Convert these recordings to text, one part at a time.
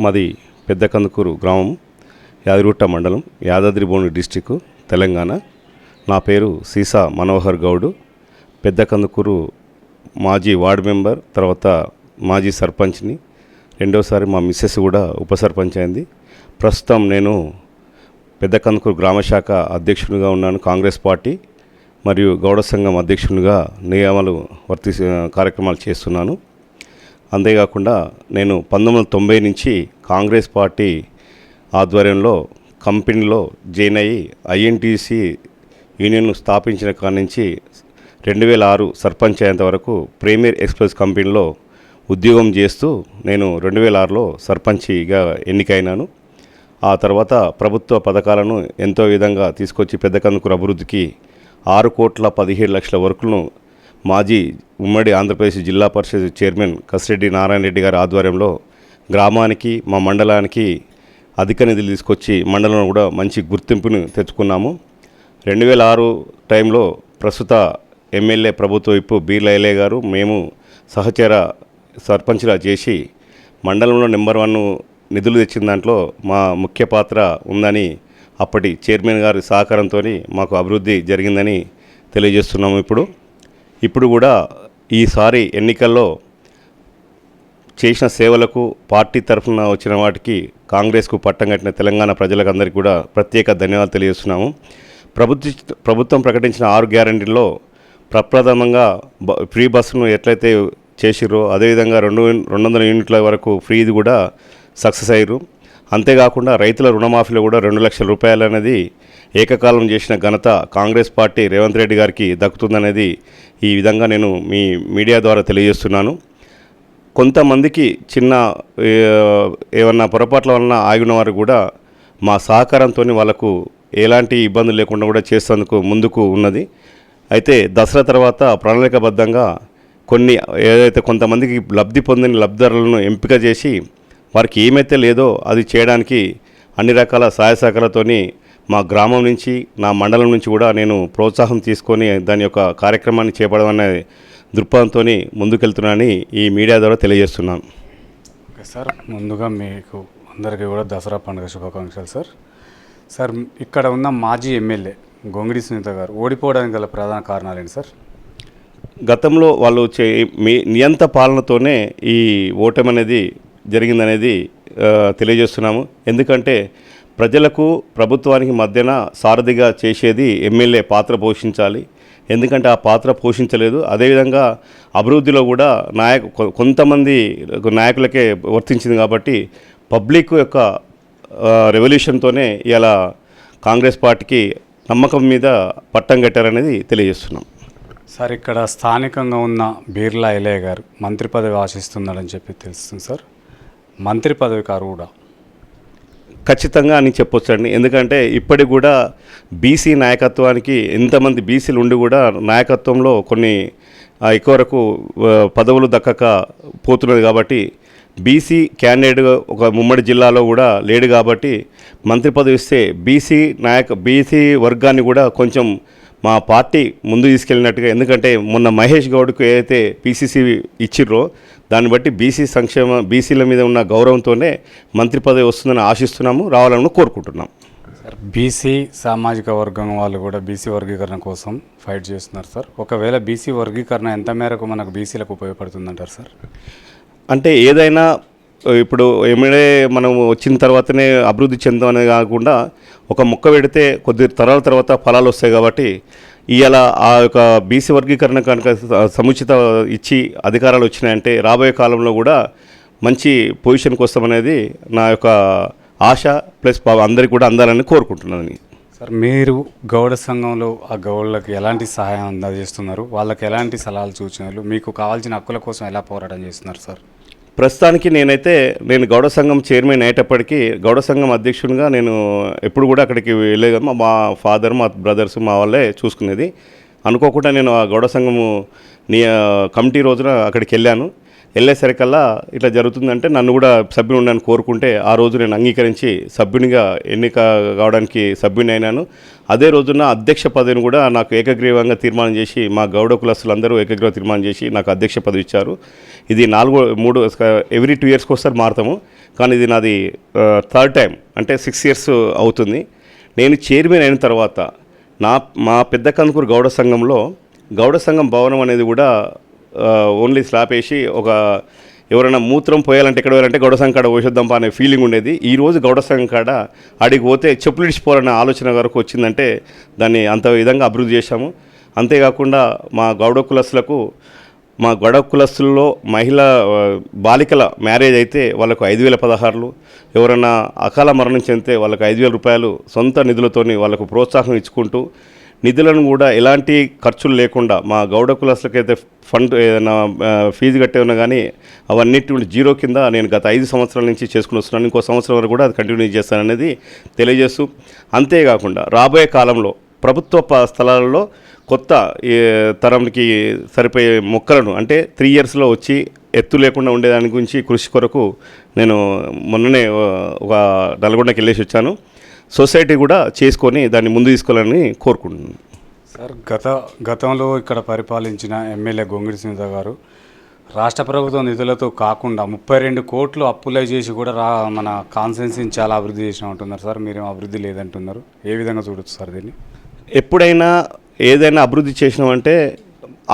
మాది పెద్ద కందుకూరు గ్రామం యాదగిరిగుట్ట మండలం యాదాద్రి డిస్టిక్ తెలంగాణ. నా పేరు సీసా మనోహర్ గౌడ్. పెద్ద కందుకూరు మాజీ వార్డు మెంబర్ తర్వాత మాజీ సర్పంచ్ని. రెండోసారి మా మిస్సెస్ కూడా ఉప సర్పంచ్ అయింది. ప్రస్తుతం నేను పెద్ద కందుకూరు గ్రామ శాఖ అధ్యక్షునిగా ఉన్నాను కాంగ్రెస్ పార్టీ మరియు గౌడ సంఘం అధ్యక్షునిగా నియమాలు వర్తి కార్యక్రమాలు చేస్తున్నాను. అంతేకాకుండా నేను పంతొమ్మిది వందల తొంభై నుంచి కాంగ్రెస్ పార్టీ ఆధ్వర్యంలో కంపెనీలో జాయిన్ అయ్యి ఐఎన్టీసీ యూనియన్ స్థాపించిన కాడి నుంచి రెండు వేల ఆరు సర్పంచ్ అయ్యేంత వరకు ప్రీమియర్ ఎక్స్ప్రెస్ కంపెనీలో ఉద్యోగం చేస్తూ నేను రెండు వేల ఆరులో సర్పంచిగా ఎన్నికైనాను. ఆ తర్వాత ప్రభుత్వ పథకాలను ఎంతో విధంగా తీసుకొచ్చి పెద్ద కందుకూరు అభివృద్ధికి ఆరు కోట్ల పదిహేడు లక్షల వర్కులను మాజీ ఉమ్మడి ఆంధ్రప్రదేశ్ జిల్లా పరిషత్ చైర్మన్ కసిరెడ్డి నారాయణ రెడ్డి గారి ఆధ్వర్యంలో గ్రామానికి మా మండలానికి అధిక నిధులు తీసుకొచ్చి మండలంలో కూడా మంచి గుర్తింపును తెచ్చుకున్నాము. రెండు వేల ఆరు టైంలో ప్రస్తుత ఎమ్మెల్యే ప్రభుత్వ విప్పు బీర్ల గారు మేము సహచర సర్పంచ్గా చేసి మండలంలో నెంబర్ వన్ నిధులు తెచ్చిన దాంట్లో మా ముఖ్య పాత్ర ఉందని అప్పటి చైర్మన్ గారి సహకారంతో మాకు అభివృద్ధి జరిగిందని తెలియజేస్తున్నాము ఇప్పుడు. ఇప్పుడు కూడా ఈసారి ఎన్నికల్లో చేసిన సేవలకు పార్టీ తరఫున వచ్చిన వాటికి కాంగ్రెస్కు పట్టం కట్టిన తెలంగాణ ప్రజలకందరికీ కూడా ప్రత్యేక ధన్యవాదాలు తెలియజేస్తున్నాము. ప్రభుత్వ ప్రభుత్వం ప్రకటించిన ఆరు గ్యారంటీల్లో ప్రప్రథమంగా బ- ఫ్రీ బస్సును ఎట్లయితే చేసిరో అదేవిధంగా రెండు రెండు వందల యూనిట్ల వరకు ఫ్రీది కూడా సక్సెస్ అయ్యారు అంతేకాకుండా రైతుల రుణమాఫీలో కూడా రెండు లక్షల రూపాయలనేది ఏకకాలం చేసిన ఘనత కాంగ్రెస్ పార్టీ రేవంత్ రెడ్డి గారికి దక్కుతుందనేది ఈ విధంగా నేను మీ మీడియా ద్వారా తెలియజేస్తున్నాను. కొంతమందికి చిన్న ఏమన్నా పొరపాట్ల వలన ఆగిన వారు కూడా మా సహకారంతో వాళ్ళకు ఎలాంటి ఇబ్బందులు లేకుండా కూడా చేసేందుకు ముందుకు ఉన్నది. అయితే దసరా తర్వాత ప్రణాళికబద్ధంగా కొన్ని ఏదైతే కొంతమందికి లబ్ధి పొందిన లబ్ధిదారులను ఎంపిక చేసి వారికి ఏమైతే లేదో అది చేయడానికి అన్ని రకాల సహాయ సహకారాలతోని మా గ్రామం నుంచి నా మండలం నుంచి కూడా నేను ప్రోత్సాహం తీసుకొని దాని యొక్క కార్యక్రమాన్ని చేపడమనే దృక్పథంతో ముందుకెళ్తున్నానని ఈ మీడియా ద్వారా తెలియజేస్తున్నాను. ఓకే సార్ ముందుగా మీకు అందరికీ కూడా దసరా పండుగ శుభాకాంక్షలు సార్. సార్ ఇక్కడ ఉన్న మాజీ ఎమ్మెల్యే గొంగిడి సునీత గారు ఓడిపోవడానికి గల ప్రధాన కారణాలు ఏంటి సార్? గతంలో వాళ్ళు చే మీ నియంత పాలనతోనే ఈ ఓటమి అనేది జరిగిందనేది తెలియజేస్తున్నాము. ఎందుకంటే ప్రజలకు ప్రభుత్వానికి మధ్యన సారథిగా చేసేది ఎమ్మెల్యే పాత్ర పోషించాలి. ఎందుకంటే ఆ పాత్ర పోషించలేదు. అదేవిధంగా అభివృద్ధిలో కూడా నాయకు కొంతమంది నాయకులకే వర్తించింది కాబట్టి పబ్లిక్ యొక్క రెవల్యూషన్తోనే ఇలా కాంగ్రెస్ పార్టీకి నమ్మకం మీద పట్టం కట్టారనేది తెలియజేస్తున్నాం. సార్ ఇక్కడ స్థానికంగా ఉన్న బీర్లా ఎలయ్య గారు మంత్రి పదవి ఆశిస్తున్నాడని చెప్పి తెలుస్తుంది సార్. మంత్రి పదవి కారు కూడా. ఖచ్చితంగా అని చెప్పొచ్చండి. ఎందుకంటే ఇప్పటికి కూడా బీసీ నాయకత్వానికి ఎంతమంది బీసీలు ఉండి కూడా నాయకత్వంలో కొన్ని ఎక్కువ వరకు పదవులు దక్కక పోతున్నది కాబట్టి బీసీ క్యాండిడేట్ ఒక ముమ్మడి జిల్లాలో కూడా లేడు కాబట్టి మంత్రి పదవి ఇస్తే బీసీ నాయక బీసీ వర్గాన్ని కూడా కొంచెం మా పార్టీ ముందు తీసుకెళ్ళినట్టుగా. ఎందుకంటే మొన్న మహేష్ గౌడ్కు ఏదైతే పీసీసీ ఇచ్చిర్రో దాన్ని బట్టి బీసీ సంక్షేమ బీసీల మీద ఉన్న గౌరవంతోనే మంత్రి పదవి వస్తుందని ఆశిస్తున్నాము రావాలని కోరుకుంటున్నాం. సార్ బీసీ సామాజిక వర్గం వాళ్ళు కూడా బీసీ వర్గీకరణ కోసం ఫైట్ చేస్తున్నారు సార్. ఒకవేళ బీసీ వర్గీకరణ ఎంత మేరకు మనకు బీసీలకు ఉపయోగపడుతుందంటారు సార్? అంటే ఏదైనా ఇప్పుడు ఎమ్మెల్యే మనం వచ్చిన తర్వాతనే అభివృద్ధి చెందామనే కాకుండా ఒక మొక్క పెడితే కొద్ది తరాల తర్వాత ఫలాలు వస్తాయి కాబట్టి ఇవాళ ఆ యొక్క బీసీ వర్గీకరణ కనుక సముచిత ఇచ్చి అధికారాలు వచ్చినాయంటే రాబోయే కాలంలో కూడా మంచి పొజిషన్కి వస్తామనేది నా యొక్క ఆశ ప్లస్ పా- అందరికీ కూడా అందాలని కోరుకుంటున్నాను. సార్ మీరు గౌడ సంఘంలో ఆ గౌడలకు ఎలాంటి సహాయం అందజేస్తున్నారు? వాళ్ళకి ఎలాంటి సలహాలు సూచనలు? మీకు కావాల్సిన హక్కుల కోసం ఎలా పోరాటం చేస్తున్నారు సార్? ప్రస్తుతానికి నేనైతే నేను గౌడ సంఘం చైర్మన్ అయ్యేటప్పటికీ గౌడ సంఘం అధ్యక్షునిగా నేను ఎప్పుడు కూడా అక్కడికి వెళ్ళేది మా- మా ఫాదర్ మా బ్రదర్స్ మా వాళ్ళే చూసుకునేది. అనుకోకుండా నేను ఆ గౌడ సంఘము నీ కమిటీ రోజున అక్కడికి వెళ్ళాను. వెళ్ళేసరికల్లా ఇట్లా జరుగుతుందంటే నన్ను కూడా సభ్యుని ఉండని కోరుకుంటే ఆ రోజు నేను అంగీకరించి సభ్యునిగా ఎన్నిక కావడానికి సభ్యుని అయినాను. అదే రోజున అధ్యక్ష పదవిని కూడా నాకు ఏకగ్రీవంగా తీర్మానం చేసి మా గౌడ కులస్తులందరూ ఏకగ్రీవ తీర్మానం చేసి నాకు అధ్యక్ష పదవి ఇచ్చారు. ఇది నాలుగో మూడు ఎవ్రీ టూ ఇయర్స్కి ఒకసారి మారుతాము. కానీ ఇది నాది థర్డ్ టైం అంటే సిక్స్ ఇయర్స్ అవుతుంది. నేను చైర్మన్ అయిన తర్వాత నా మా పెద్ద కందుకూరు గౌడ సంఘంలో గౌడ సంఘం భవనం అనేది కూడా ఓన్లీ స్లాబ్ వేసి ఒక ఎవరైనా మూత్రం పోయాలంటే ఎక్కడ పోయాలంటే గౌడ సంకాడ కాడ అనే ఫీలింగ్ ఉండేది. ఈ రోజు గౌడ సంకాడ అడిగి పోతే చెప్పులు ఇచ్చిపోవాలనే ఆలోచన వరకు వచ్చిందంటే దాన్ని అంత విధంగా అభివృద్ధి చేశాము. అంతేకాకుండా మా గౌడ కులస్తులకు మా గొడవ కులస్తుల్లో మహిళ బాలికల మ్యారేజ్ అయితే వాళ్ళకు ఐదు వేల పదహారులు. ఎవరైనా అకాల మరణం చెందితే వాళ్ళకు ఐదు వేల రూపాయలు సొంత నిధులతోని వాళ్ళకు ప్రోత్సాహం ఇచ్చుకుంటూ నిధులను కూడా ఎలాంటి ఖర్చులు లేకుండా మా గౌడ కులస్తులకైతే ఫండ్ ఏదైనా ఫీజు కట్టే ఉన్నా కానీ అవన్నిటి జీరో కింద నేను గత ఐదు సంవత్సరాల నుంచి చేసుకుని వస్తున్నాను. ఇంకో సంవత్సరం వరకు కూడా అది కంటిన్యూ చేస్తాననేది తెలియజేస్తూ అంతేకాకుండా రాబోయే కాలంలో ప్రభుత్వ ప- స్థలాలలో కొత్త తరంకి సరిపోయే మొక్కలను అంటే త్రీ ఇయర్స్లో వచ్చి ఎత్తు లేకుండా ఉండేదాని గురించి కృషి కొరకు నేను మొన్ననే ఒక నల్గొండకి వెళ్ళేసి వచ్చాను. సొసైటీ కూడా చేసుకొని దాన్ని ముందు తీసుకోవాలని కోరుకుంటున్నాను. సార్ గత గతంలో ఇక్కడ పరిపాలించిన ఎమ్మెల్యే గొంగిడి సునీత గారు రాష్ట్ర ప్రభుత్వం నిధులతో కాకుండా ముప్పై రెండు కోట్లు అప్పులై చేసి కూడా రా మన కాన్సెన్సీని చాలా అభివృద్ధి చేసిన ఉంటున్నారు సార్. మీరేం అభివృద్ధి లేదంటున్నారు. ఏ విధంగా చూడొచ్చు సార్ దీన్ని? ఎప్పుడైనా ఏదైనా అభివృద్ధి చేసినామంటే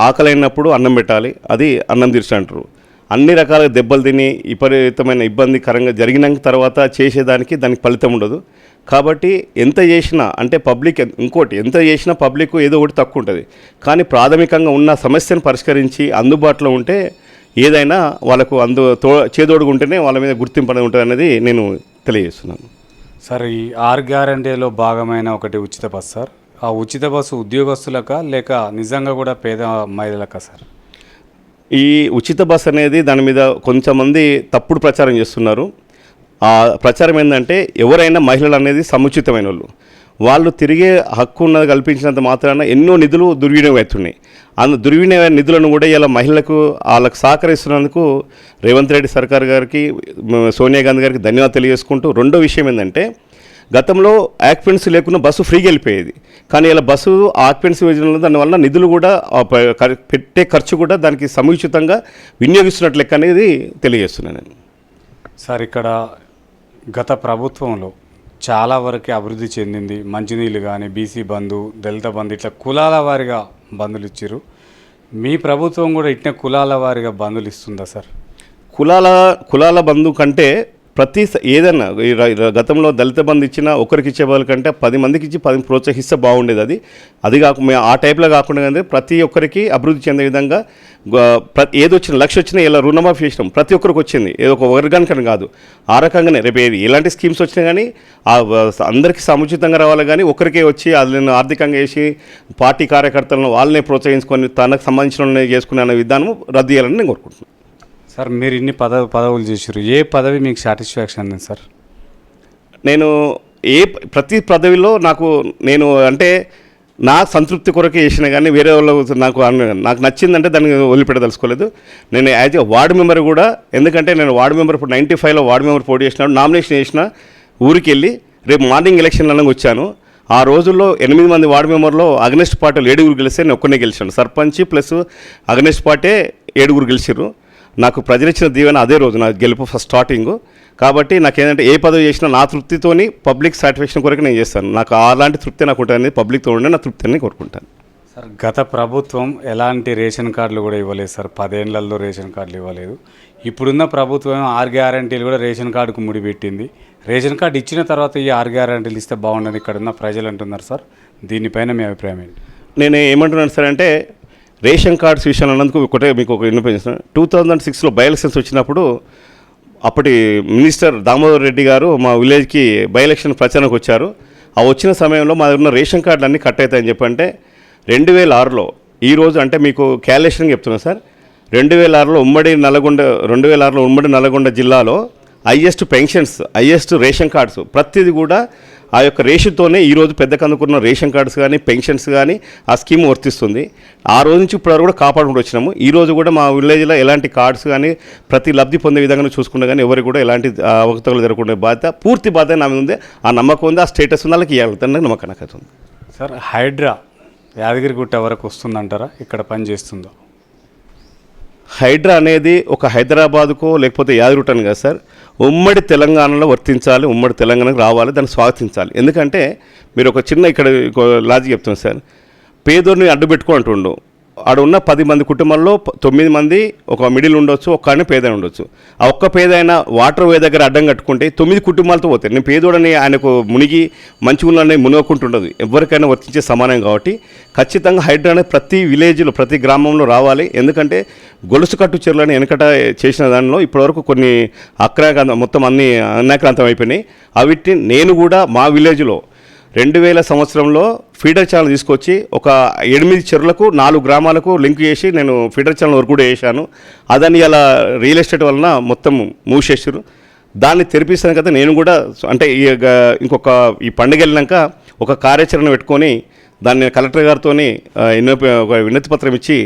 ఆకలైనప్పుడు అన్నం పెట్టాలి అది అన్నం తీర్చి అంటారు. అన్ని రకాల దెబ్బలు తిని విపరీతమైన ఇబ్బందికరంగా జరిగిన తర్వాత చేసేదానికి దానికి ఫలితం ఉండదు. కాబట్టి ఎంత చేసినా అంటే పబ్లిక్ ఇంకోటి ఎంత చేసినా పబ్లిక్ ఏదో ఒకటి తక్కువ ఉంటుంది కానీ ప్రాథమికంగా ఉన్న సమస్యను పరిష్కరించి అందుబాటులో ఉంటే ఏదైనా వాళ్ళకు అందు తో చేదోడుగా ఉంటేనే వాళ్ళ మీద గుర్తింపు అనేది ఉంటుంది అనేది నేను తెలియజేస్తున్నాను. సార్ ఈ ఆర్ గ్యారంటీలో భాగమైన ఒకటి ఉచిత బస్ సార్. ఆ ఉచిత బస్సు ఉద్యోగస్తులకా లేక నిజంగా కూడా పేద మహిళలకా సార్? ఈ ఉచిత బస్ అనేది దాని మీద కొంతమంది తప్పుడు ప్రచారం చేస్తున్నారు. ప్రచారం ఏంటంటే ఎవరైనా మహిళలు అనేది సముచితమైన వాళ్ళు వాళ్ళు తిరిగే హక్కు ఉన్నది కల్పించినంత మాత్రాన ఎన్నో నిధులు దుర్వినియోగం అవుతున్నాయి అందు దుర్వినియోగ నిధులను కూడా ఇలా మహిళలకు వాళ్ళకు సహకరిస్తున్నందుకు రేవంత్ రెడ్డి సర్కార్ గారికి సోనియా గాంధీ గారికి ధన్యవాదాలు తెలియజేసుకుంటూ రెండో విషయం ఏంటంటే గతంలో ఆక్యుపెన్సీ లేకుండా బస్సు ఫ్రీగా వెళ్ళిపోయేది. కానీ ఇలా బస్సు ఆక్యుపెన్సీ యోజనలో దానివల్ల నిధులు కూడా పెట్టే ఖర్చు కూడా దానికి సముచితంగా వినియోగిస్తున్నట్లు లెక్క అనేది తెలియజేస్తున్నాను నేను. సార్ ఇక్కడ గత ప్రభుత్వంలో చాలా వరకు అభివృద్ధి చెందింది. మంచినీళ్ళు కానీ బీసీ బంధు దళిత బంధు ఇట్లా కులాల వారిగా బంధులు ఇచ్చారు మీ ప్రభుత్వం కూడా ఇట్నే కులాల వారిగా బంధులు ఇస్తుందా సార్? కులాల కులాల బంధు కంటే ప్రతి ఏదన్నా గతంలో దళిత బంధు ఇచ్చిన ఒకరికి ఇచ్చే వాళ్ళ కంటే పది మందికి ఇచ్చి పది ప్రోత్సహిస్తే బాగుండేది అది. అది కాకుండా ఆ టైప్లో కాకుండా కానీ ప్రతి ఒక్కరికి అభివృద్ధి చెందే విధంగా ఏది వచ్చిన లక్ష వచ్చినా ఇలా రుణమాఫీ చేసినాం. ప్రతి ఒక్కరికి వచ్చింది. ఏదో ఒక వర్గానికని కాదు. ఆ రకంగానే రేపు ఏది ఎలాంటి స్కీమ్స్ వచ్చినా కానీ ఆ అందరికీ సముచితంగా రావాలి కానీ ఒకరికే వచ్చి వాళ్ళని ఆర్థికంగా వేసి పార్టీ కార్యకర్తలను వాళ్ళనే ప్రోత్సహించుకొని తనకు సంబంధించిన చేసుకునే అనే విధానం రద్దు చేయాలని నేను కోరుకుంటున్నాను సార్ మీరు ఇన్ని పదవి పదవులు చేసారు ఏ పదవి మీకు సాటిస్ఫాక్షన్ అండి సార్? నేను ఏ ప్రతి పదవిలో నాకు నేను అంటే నా సంతృప్తి కొరకే చేసిన కానీ వేరే వాళ్ళు నాకు నాకు నచ్చిందంటే దాన్ని వదిలిపెట్టదలుచుకోలేదు. నేను యాజ్ ఏ వార్డు మెంబర్ కూడా ఎందుకంటే నేను వార్డు మెంబర్ ఇప్పుడు నైంటీ ఫైవ్లో వార్డు మెంబర్ పోటీ చేసినాడు నామినేషన్ చేసిన ఊరికి వెళ్ళి రేపు మార్నింగ్ ఎలక్షన్లలో వచ్చాను. ఆ రోజుల్లో ఎనిమిది మంది వార్డు మెంబర్లో అగ్నెస్ట్ పార్టీలు ఏడుగురు గెలిస్తే నేను ఒక్కనే గెలిచాను. సర్పంచ్ ప్లస్ అగ్నెస్ట్ పార్టీ ఏడుగురు గెలిచారు నాకు ప్రజలిచ్చిన దీవెన అదే రోజు నా గెలుపు ఫస్ట్ స్టార్టింగ్ కాబట్టి నాకు ఏంటంటే ఏ పదవి చేసినా నా తృప్తితోని పబ్లిక్ సాటిస్ఫాక్షన్ కొరకు నేను చేస్తాను. నాకు అలాంటి తృప్తి నాకు ఉంటుంది పబ్లిక్తో ఉండే నా తృప్తిని కోరుకుంటాను. సార్ గత ప్రభుత్వం ఎలాంటి రేషన్ కార్డులు కూడా ఇవ్వలేదు సార్. పదేళ్ళలో రేషన్ కార్డులు ఇవ్వలేదు. ఇప్పుడున్న ప్రభుత్వం ఆరు గ్యారంటీలు కూడా రేషన్ కార్డుకు ముడిపెట్టింది. రేషన్ కార్డు ఇచ్చిన తర్వాత ఈ ఆరు గ్యారంటీలు ఇస్తే బాగుండదు. ఇక్కడ ఉన్న ప్రజలు అంటున్నారు సార్. దీనిపైన మీ అభిప్రాయం ఏంటి? నేను ఏమంటున్నాను సార్ అంటే రేషన్ కార్డ్స్ విషయంలో అన్నందుకు ఒకటే మీకు ఒక విన్నపించాను టూ థౌజండ్ సిక్స్లో బై ఎలక్షన్స్ వచ్చినప్పుడు అప్పటి మినిస్టర్ దామోదర్ రెడ్డి గారు మా విలేజ్కి బై ఎలక్షన్ ప్రచారానికి వచ్చారు. ఆ వచ్చిన సమయంలో మా దగ్గర ఉన్న రేషన్ కార్డులు అన్నీ కట్ అవుతాయని చెప్పంటే రెండు వేల ఆరులో ఈ రోజు అంటే మీకు క్యాలిక్యులేషన్ చెప్తున్నాను సార్ రెండు వేల ఆరులో ఉమ్మడి నల్గొండ రెండు వేల ఆరులో ఉమ్మడి నల్గొండ జిల్లాలో highest pensions highest ration cards ప్రతిదీ కూడా ఆ యొక్క రేషన్తోనే ఈరోజు పెద్ద కందుకున్న రేషన్ కార్డ్స్ కానీ పెన్షన్స్ కానీ ఆ స్కీమ్ వర్తిస్తుంది. ఆ రోజు నుంచి ఇప్పటివరకు కూడా కాపాడుకుంటూ వచ్చినాము. ఈ రోజు కూడా మా విలేజ్లో ఎలాంటి కార్డ్స్ కానీ ప్రతి లబ్ధి పొందే విధంగా చూసుకున్నా కానీ ఎవరికి కూడా ఎలాంటి అవకతలు జరగకుండా బాధ్యత పూర్తి బాధ్యత నా మీద ఉంది. ఆ నమ్మకం ఉంది ఆ స్టేటస్ ఉంది వాళ్ళకి ఇవ్వాలి. నమ్మకం నాకు అయితే సార్ హైడ్రా యాదగిరిగుట్ట వరకు వస్తుందంటారా? ఇక్కడ పని చేస్తుందో? హైడ్రా అనేది ఒక హైదరాబాద్కో లేకపోతే యాదరుటని కదా సార్. ఉమ్మడి తెలంగాణలో వర్తించాలి ఉమ్మడి తెలంగాణకు రావాలి దాన్ని స్వాగతించాలి. ఎందుకంటే మీరు ఒక చిన్న ఇక్కడ లాజిక్ చెప్తున్నాను సార్. పేదోడిని అడ్డు పెట్టుకో అంటుండు. ఆడ ఉన్న పది మంది కుటుంబంలో తొమ్మిది మంది ఒక మిడిల్ ఉండొచ్చు ఒక్కనే పేద ఉండొచ్చు. ఆ ఒక్క పేదైన వాటర్ వే దగ్గర అడ్డం కట్టుకుంటే తొమ్మిది కుటుంబాలతో పోతాయి నేను పేదోడని ఆయనకు మునిగి మంచిగున్నని మునగకుంటుండదు. ఎవరికైనా వర్తించే సమానం కాబట్టి ఖచ్చితంగా హైడ్రా అనేది ప్రతి విలేజ్లో ప్రతి గ్రామంలో రావాలి. ఎందుకంటే గొలుసు కట్టు చెరువులను వెనకట చేసిన దానిలో ఇప్పటివరకు కొన్ని అక్రాంతం మొత్తం అన్ని అన్యాక్రాంతం అయిపోయినాయి. అవిటిని నేను కూడా మా విలేజ్లో రెండు వేల సంవత్సరంలో ఫీడర్ ఛానల్ తీసుకొచ్చి ఒక ఎనిమిది చెరువులకు నాలుగు గ్రామాలకు లింక్ చేసి నేను ఫీడర్ ఛానల్ వరకు కూడా చేశాను అదని అలా రియల్ ఎస్టేట్ వలన మొత్తం మూసేసారు దాన్ని తెరిపిస్తాను కదా నేను కూడా అంటే ఈ గ- ఇంకొక ఈ పండుగ వెళ్ళినాక ఒక కార్యాచరణ పెట్టుకొని దాన్ని కలెక్టర్ గారితో ఒక వినతి పత్రం ఇచ్చి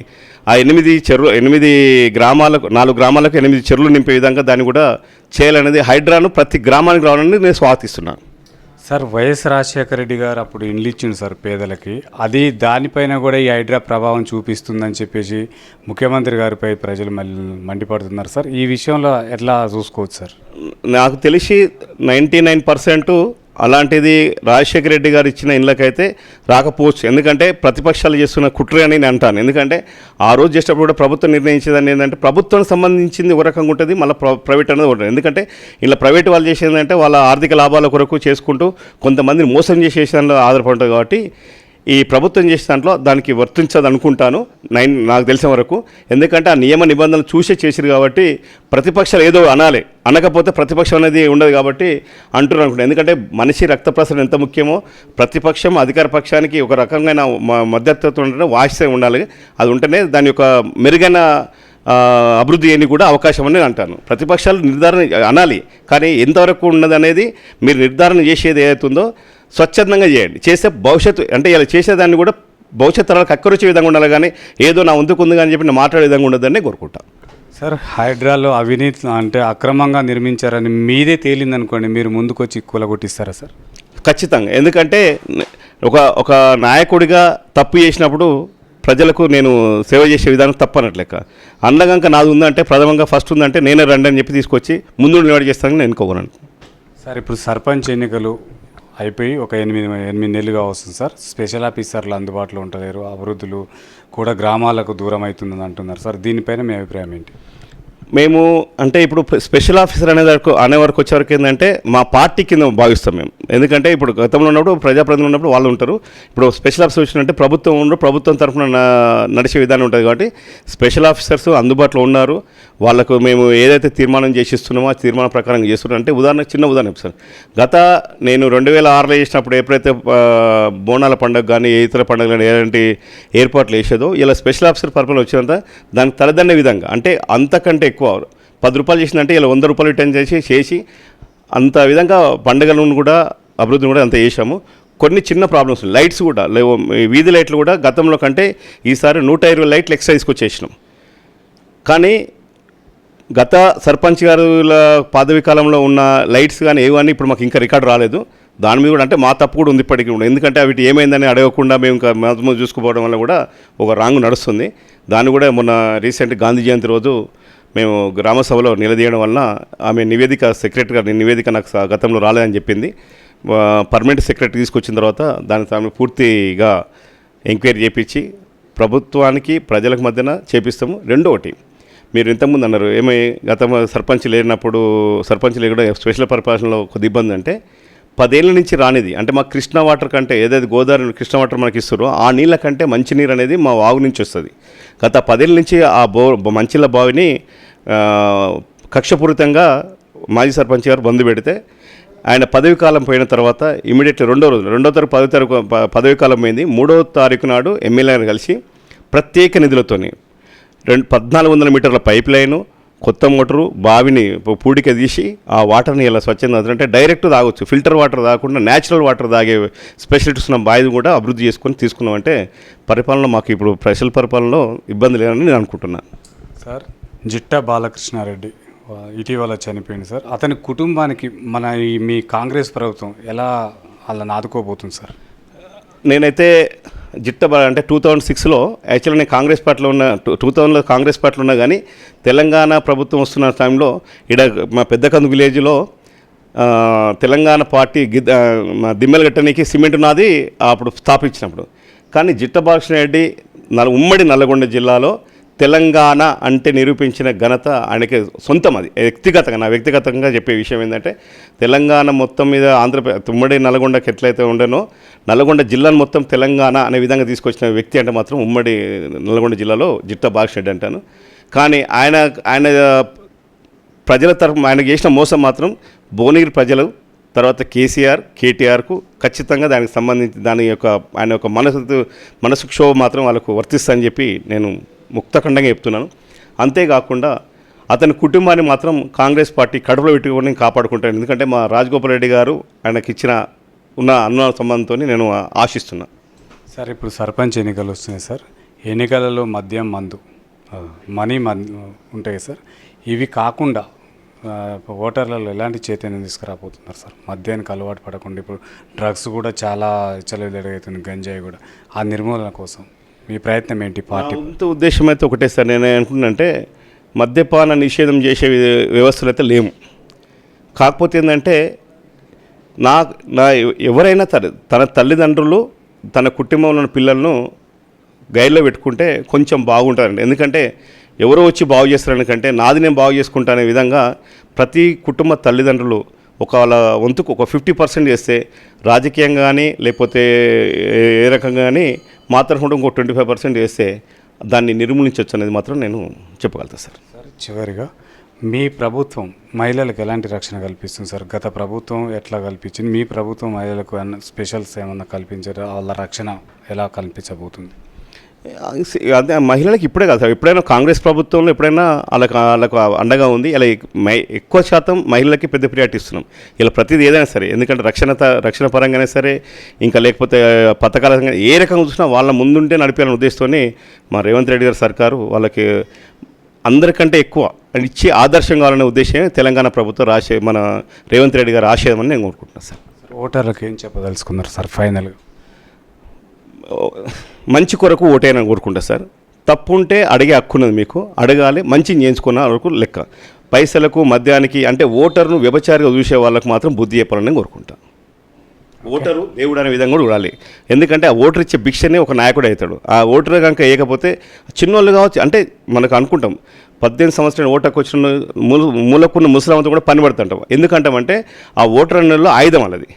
ఆ ఎనిమిది చెరువు ఎనిమిది గ్రామాలకు నాలుగు గ్రామాలకు ఎనిమిది చెరువులు నింపే విధంగా దాన్ని కూడా చేయాలనేది హైడ్రాను ప్రతి గ్రామానికి రావాలని నేను స్వాగతిస్తున్నాను. సార్ వైఎస్ రాజశేఖర రెడ్డి గారు అప్పుడు ఇండ్లు ఇచ్చిండు సార్ పేదలకి. అది దానిపైన కూడా ఈ హైడ్రా ప్రభావం చూపిస్తుందని చెప్పేసి ముఖ్యమంత్రి గారిపై ప్రజలు మళ్ళీ మండిపడుతున్నారు సార్. ఈ విషయంలో ఎట్లా చూసుకోవచ్చు సార్? నాకు తెలిసి నైంటీ నైన్ పర్సెంట్ అలాంటిది రాజశేఖర రెడ్డి గారు ఇచ్చిన ఇళ్ళకైతే రాకపోవచ్చు. ఎందుకంటే ప్రతిపక్షాలు చేస్తున్న కుట్ర అని నేను అంటాను. ఎందుకంటే ఆ రోజు చేసేటప్పుడు కూడా ప్రభుత్వం నిర్ణయించేదాన్ని ఏంటంటే ప్రభుత్వానికి సంబంధించింది ఒక రకంగా ఉంటుంది మళ్ళీ ప్ర- ప్రైవేట్ అనేది ఉంటుంది ఎందుకంటే ఇలా ప్రైవేట్ వాళ్ళు చేసేది ఏంటంటే వాళ్ళ ఆర్థిక లాభాల కొరకు చేసుకుంటూ కొంతమందిని మోసం చేసే దానిలో ఆధారపడుతుంది కాబట్టి ఈ ప్రభుత్వం చేసే దాంట్లో దానికి వర్తించదు అనుకుంటాను. నైన్ నాకు తెలిసిన వరకు. ఎందుకంటే ఆ నియమ నిబంధనలు చూసే చేసిరు కాబట్టి ప్రతిపక్షాలు ఏదో అనాలి. అనకపోతే ప్రతిపక్షం అనేది ఉండదు కాబట్టి అంటున్నారు అనుకుంటా. ఎందుకంటే మనిషి రక్త ప్రసరణ ఎంత ముఖ్యమో ప్రతిపక్షం అధికార పక్షానికి ఒక రకమైన మ- మధ్యత్వం ఉండడం వాయిసే ఉండాలి. అది ఉంటేనే దాని యొక్క మెరుగైన అభివృద్ధి అని కూడా అవకాశం అని అంటాను. ప్రతిపక్షాలు నిర్ధారణ అనాలి. కానీ ఎంతవరకు ఉన్నది అనేది మీరు నిర్ధారణ చేసేది ఏదైతుందో స్వచ్ఛందంగా చేయండి. చేస్తే భవిష్యత్తు అంటే ఇలా చేసేదాన్ని కూడా భవిష్యత్ తరాలకు అక్కరొచ్చే విధంగా ఉండాలి కానీ ఏదో నా ఉంది అని చెప్పి నేను మాట్లాడే విధంగా ఉండదని కోరుకుంటాను. సార్ హైడ్రాలో అవినీతి అంటే అక్రమంగా నిర్మించారని మీదే తేలింది అనుకోండి మీరు ముందుకొచ్చి కూలగొట్టిస్తారా సార్? ఖచ్చితంగా. ఎందుకంటే ఒక ఒక నాయకుడిగా తప్పు చేసినప్పుడు ప్రజలకు నేను సేవ చేసే విధానం తప్పనట్లు లెక్క అండగంక నాది ఉందంటే ప్రథమంగా ఫస్ట్ ఉందంటే నేనే రండి అని చెప్పి తీసుకొచ్చి ముందు నిలబడి చేస్తానని నేను కోరను. సార్ ఇప్పుడు సర్పంచ్ ఎన్నికలు అయిపోయి ఒక ఎనిమిది ఎనిమిది నెలలుగా వస్తుంది సార్. స్పెషల్ ఆఫీసర్లు అందుబాటులో ఉంటలేరు అభివృద్ధులు కూడా గ్రామాలకు దూరం అవుతుందని అంటున్నారు సార్. దీనిపైన మీ అభిప్రాయం ఏంటి? మేము అంటే ఇప్పుడు స్పెషల్ ఆఫీసర్ అనే వరకు అనే వరకు వచ్చేవరకు ఏంటంటే మా పార్టీ కింద భావిస్తాం మేము. ఎందుకంటే ఇప్పుడు గతంలో ఉన్నప్పుడు ప్రజాప్రతినిధులు ఉన్నప్పుడు వాళ్ళు ఉంటారు. ఇప్పుడు స్పెషల్ ఆఫీసర్ వచ్చినంటే ప్రభుత్వం ఉండరు ప్రభుత్వం తరఫున నడిచే విధానం ఉంటుంది కాబట్టి స్పెషల్ ఆఫీసర్స్ అందుబాటులో ఉన్నారు. వాళ్ళకు మేము ఏదైతే తీర్మానం చేసిస్తున్నామో ఆ తీర్మానం ప్రకారం చేస్తున్నాం. అంటే ఉదాహరణ చిన్న ఉదాహరణ చెప్తాను. గత నేను రెండు వేల ఆరులో చేసినప్పుడు ఎప్పుడైతే బోనాల పండుగ కానీ ఇతర పండుగ కానీ ఎలాంటి ఏర్పాట్లు వేసేదో ఇలా స్పెషల్ ఆఫీసర్ పర్పల్ వచ్చినంత దానికి తలదన్నే విధంగా అంటే అంతకంటే ఎక్కువ పది రూపాయలు చేసిందంటే ఇలా వంద రూపాయలు రిటర్న్ చేసి చేసి అంత విధంగా పండుగలను కూడా అభివృద్ధిని కూడా అంత చేశాము. కొన్ని చిన్న ప్రాబ్లమ్స్ లైట్స్ కూడా లేవు ఈ వీధి లైట్లు కూడా గతంలో కంటే ఈసారి నూట ఇరవై లైట్లు ఎక్స్ట్రా తీసుకొచ్చేసినాం. కానీ గత సర్పంచ్ గారుల పదవి కాలంలో ఉన్న లైట్స్ కానీ ఏవన్నీ ఇప్పుడు మాకు ఇంకా రికార్డు రాలేదు. దాని మీద కూడా అంటే మా తప్పు కూడా ఉంది ఇప్పటికీ కూడా. ఎందుకంటే అవి ఏమైందని అడగకుండా మేము ఇంకా మొదలు చూసుకోవడం వల్ల కూడా ఒక రాంగ్ నడుస్తుంది. దాన్ని కూడా మొన్న రీసెంట్ గాంధీ జయంతి రోజు మేము గ్రామ సభలో నిలదీయడం వలన ఆమె నివేదిక సెక్రటరీ గారి నివేదిక నాకు గతంలో రాలేదని చెప్పింది. పర్మనెంట్ సెక్రటరీ తీసుకొచ్చిన తర్వాత దానికి ఆమె పూర్తిగా ఎంక్వైరీ చేపించి ప్రభుత్వానికి ప్రజలకు మధ్యన చేపిస్తాము. రెండో ఒకటి మీరు ఇంతకుముందు అన్నారు ఏమై గత సర్పంచ్ లేనప్పుడు సర్పంచ్ లేకుండా స్పెషల్ పరిపాలనలో కొద్ది ఇబ్బంది అంటే పదేళ్ళ నుంచి రానిది. అంటే మా కృష్ణ వాటర్ కంటే ఏదైతే గోదావరి కృష్ణ వాటర్ మనకి ఇస్తారో ఆ నీళ్ళ కంటే మంచినీరు అనేది మా వాగు నుంచి వస్తుంది. గత పదేళ్ళ నుంచి ఆ బో మంచిల బావిని కక్షపూరితంగా మాజీ సర్పంచ్ గారు బంద్ పెడితే ఆయన పదవి కాలం పోయిన తర్వాత ఇమీడియట్లీ రెండో రోజు రెండో తారీఖు పదవి తారీఖు పదవి కాలం పోయింది. మూడో తారీఖు నాడు ఎమ్మెల్యేని కలిసి ప్రత్యేక నిధులతోని రెండు పద్నాలుగు వందల మీటర్ల పైప్ లైను కొత్త మోటారు బావిని పూడిక తీసి ఆ వాటర్ని ఇలా స్వచ్ఛంగా అంటే డైరెక్ట్ తాగొచ్చు. ఫిల్టర్ వాటర్ తాగకుండా న్యాచురల్ వాటర్ తాగే స్పెషలిటీస్ ఉన్న బావిని కూడా అభివృద్ధి చేసుకొని తీసుకున్నాం. అంటే పరిపాలన మాకు ఇప్పుడు స్పెషల్ పరిపాలనలో ఇబ్బంది లేదని నేను అనుకుంటున్నాను సార్ జిట్టా బాలకృష్ణారెడ్డి ఇటీవల చనిపోయింది సార్. అతని కుటుంబానికి మన మీ కాంగ్రెస్ ప్రభుత్వం ఎలా వాళ్ళని ఆదుకోబోతుంది సార్? నేనైతే జిట్ట అంటే టూ థౌజండ్ సిక్స్లో యాక్చువల్గా నేను కాంగ్రెస్ పార్టీలో ఉన్న టూ టూ థౌజండ్లో కాంగ్రెస్ పార్టీలో ఉన్నా కానీ తెలంగాణ ప్రభుత్వం వస్తున్న టైంలో ఇక్కడ మా పెద్దకందు విలేజ్లో తెలంగాణ పార్టీ గిద్ద దిమ్మెలు మా సిమెంట్ నాది అప్పుడు స్థాపించినప్పుడు. కానీ జిట్ట రెడ్డి నల్ ఉమ్మడి నల్లగొండ జిల్లాలో తెలంగాణ అంటే నిరూపించిన ఘనత ఆయనకి సొంతం అది. వ్యక్తిగతంగా నా వ్యక్తిగతంగా చెప్పే విషయం ఏంటంటే తెలంగాణ మొత్తం మీద ఆంధ్రప్రదేశ్ ఉమ్మడి నల్గొండకి ఎట్లయితే ఉండనో నల్గొండ జిల్లాను మొత్తం తెలంగాణ అనే విధంగా తీసుకొచ్చిన వ్యక్తి అంటే మాత్రం ఉమ్మడి నల్గొండ జిల్లాలో జిట్ట రెడ్డి అంటాను. కానీ ఆయన ఆయన ప్రజల తరఫు ఆయన చేసిన మోసం మాత్రం భువనగిరి ప్రజలు తర్వాత కేసీఆర్ కేటీఆర్కు ఖచ్చితంగా దానికి సంబంధించి దాని యొక్క ఆయన యొక్క మనసు మనసు క్షోభ మాత్రం వాళ్ళకు వర్తిస్తుందని చెప్పి నేను ముక్తఖండంగా చెప్తున్నాను. అంతేకాకుండా అతని కుటుంబాన్ని మాత్రం కాంగ్రెస్ పార్టీ కడుపులో పెట్టుకొని కాపాడుకుంటాను. ఎందుకంటే మా రాజగోపాల్ రెడ్డి గారు ఆయనకి ఇచ్చిన ఉన్న అన్న సంబంధంతో నేను ఆశిస్తున్నా. సార్ ఇప్పుడు సర్పంచ్ ఎన్నికలు వస్తున్నాయి సార్. ఎన్నికలలో మద్యం మందు మనీ మన్ ఉంటాయి సార్. ఇవి కాకుండా ఓటర్లలో ఎలాంటి చైతన్యం తీసుకురాబోతున్నారు సార్? మద్యానికి అలవాటు పడకుండా ఇప్పుడు డ్రగ్స్ కూడా చాలా చలవిదడుగుతుంది గంజాయి కూడా. ఆ నిర్మూలన కోసం. మీ ప్రయత్నం ఏంటి పార్టీ? వంతు ఉద్దేశం అయితే ఒకటే సార్. నేను అనుకుంటున్నంటే మద్యపాన నిషేధం చేసే వ్యవస్థలు అయితే లేవు. కాకపోతే ఏంటంటే నా నా ఎవరైనా తన తన తల్లిదండ్రులు తన కుటుంబంలో ఉన్న పిల్లలను గైడ్లో పెట్టుకుంటే కొంచెం బాగుంటారండి. ఎందుకంటే ఎవరో వచ్చి బాగు చేస్తారనికంటే నాది నేను బాగు చేసుకుంటా అనే విధంగా ప్రతి కుటుంబ తల్లిదండ్రులు ఒక వాళ్ళ వంతుకు ఒక ఫిఫ్టీ పర్సెంట్ చేస్తే రాజకీయంగా కానీ లేకపోతే ఏ- ఏ రకంగా కానీ మాత్రం కూడా ఇంకో ట్వంటీ ఫైవ్ పర్సెంట్ చేస్తే దాన్ని నిర్మూలించవచ్చు అనేది మాత్రం నేను చెప్పగలుగుతాను సార్. సార్ చివరిగా మీ ప్రభుత్వం మహిళలకు ఎలాంటి రక్షణ కల్పిస్తుంది సార్? గత ప్రభుత్వం ఎట్లా కల్పించింది? మీ ప్రభుత్వం మహిళలకు స్పెషల్స్ ఏమన్నా కల్పించారు? వాళ్ళ రక్షణ ఎలా కల్పించబోతుంది? అదే మహిళలకు ఇప్పుడే కాదు సార్. ఎప్పుడైనా కాంగ్రెస్ ప్రభుత్వంలో ఎప్పుడైనా వాళ్ళకి వాళ్ళకు అండగా ఉంది. ఇలా మై- ఎక్కువ శాతం మహిళలకి పెద్ద ప్రియారిటీ ఇస్తున్నాం. ఇలా ప్రతిదీ ఏదైనా సరే ఎందుకంటే రక్షణ రక్షణ పరంగానే సరే ఇంకా లేకపోతే పథకాల ఏ రకంగా చూసినా వాళ్ళ ముందుంటే నడిపేయాలనే ఉద్దేశంతోనే మా రేవంత్ రెడ్డి గారి సర్కారు వాళ్ళకి అందరికంటే ఎక్కువ ఇచ్చి ఆదర్శం కావాలనే ఉద్దేశమే తెలంగాణ ప్రభుత్వం రాసే మన రేవంత్ రెడ్డి గారు ఆశయమని నేను కోరుకుంటున్నాను సార్. ఓటర్లకు ఏం చెప్పదలుచుకున్నారు సార్ ఫైనల్గా? మంచి కొరకు ఓటేనని కోరుకుంటా సార్. తప్పు ఉంటే అడిగే హక్కున్నది మీకు. అడగాలి మంచిని చేయించుకున్న వరకు లెక్క. పైసలకు మద్యానికి అంటే ఓటర్ను వ్యభచారిగా చూసే వాళ్ళకు మాత్రం బుద్ధి చెప్పాలని కోరుకుంటా. ఓటరు దేవుడు అనే విధంగా కూడా చూడాలి. ఎందుకంటే ఆ ఓటర్ ఇచ్చే భిక్షనే ఒక నాయకుడు అవుతాడు. ఆ ఓటర్ కనుక వేయకపోతే చిన్నోళ్ళు కావచ్చు అంటే మనకు అనుకుంటాం పద్దెనిమిది సంవత్సరాలు ఓటకు వచ్చిన మూలకున్న ముసలామంతా కూడా పని పడుతుంటాం. ఎందుకంటామంటే ఆ ఓటర్ అన్నలో ఆయుధం వాళ్ళది.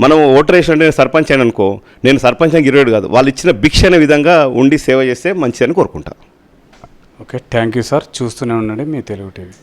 మనం ఓటర్ వేసినట్టు సర్పంచ్ అని అనుకో నేను సర్పంచ్ అని ఇరవై కాదు. వాళ్ళు ఇచ్చిన భిక్ష అనే విధంగా ఉండి సేవ చేస్తే మంచిదని కోరుకుంటా. Okay thank you sir. చూస్తూనే ఉండండి మీ తెలుగు టీవీ.